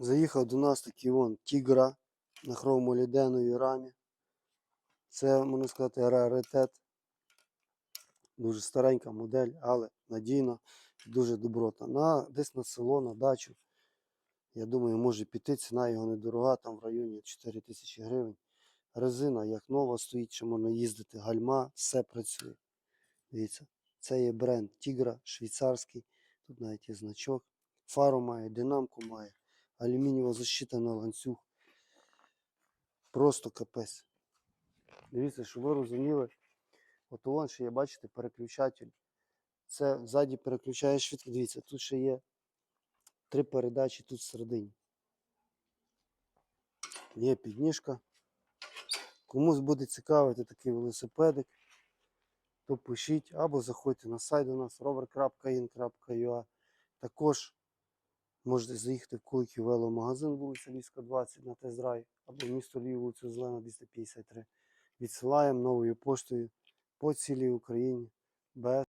Заїхав до нас такий вон тігра на хромоліденовій рамі. Це, можна сказати, раритет. Дуже старенька модель, але надійна, дуже добротна. На, десь на село, на дачу. Я думаю, може піти. Ціна його недорога, там в районі 4 тисячі гривень. Резина як нова стоїть, що можна їздити, гальма, все працює. Дивіться, це є бренд Тігра, швейцарський. Тут навіть є значок. Фару має, динамку має, алюмінієва защита на ланцюг. Просто капець. Дивіться, щоб ви розуміли. От вон ще є, бачите, переключатель. Це ззаді переключає швидко. Дивіться, тут ще є три передачі тут всередині. Є підніжка. Комусь буде цікавити такий велосипедик, то пишіть або заходьте на сайт у нас rover.in.ua. Також можете заїхати в Куликів веломагазин, вулиця Львівська, 20 на Тезрай, або в місто Львів, вулицю Зелена, 253. Відсилаємо новою поштою по цілій Україні без